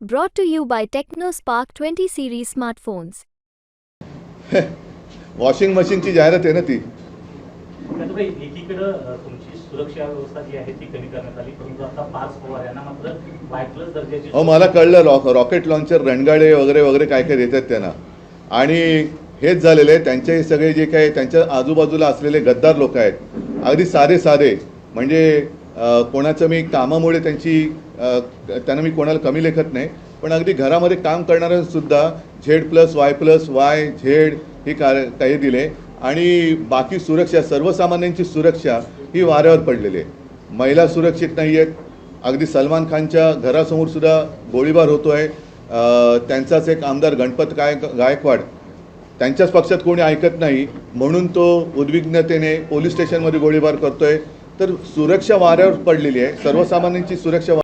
Brought to you by TechnoSpark 20 series smartphones. Washing मशीनची जाहिरात आहे ना ती त्यातून एकीकडं अ, तुमची सुरक्षा व्यवस्था जी आहे ती कमी करण्यात आली परंतु आता पाच पवार यांना मात्र वाय प्लस दर्जाची अहो मला कळलं रॉ रॉकेट लॉन्चर रणगाडे वगैरे वगैरे काय काय देतात त्यांना आणि हेच झालेले आहे, त्यांचे हे सगळे जे काही त्यांच्या आजूबाजूला असलेले गद्दार लोक आहेत अगदी साधे साधे म्हणजे कोणाचं मी कामामुळे त्यांची त्यांना मी कोणाला कमी लेखत नाही पण अगदी घरामध्ये काम करणाऱ्यांसुद्धा Z plus Y plus Y Z ही का काही दिले आणि बाकी सुरक्षा सर्वसामान्यांची सुरक्षा ही वाऱ्यावर पडलेली आहे. महिला सुरक्षित नाही आहेत. अगदी सलमान खानच्या घरासमोर सुद्धा गोळीबार होतो आहे त्यांचाच एक आमदार गणपत गाय गायकवाड त्यांच्याच पक्षात कोणी ऐकत नाही म्हणून तो उद्विग्नतेने पोलीस स्टेशनमध्ये गोळीबार करतोय. तर सुरक्षा वाऱ्यावर पडलेली आहे. सर्वसामान्यांची सुरक्षा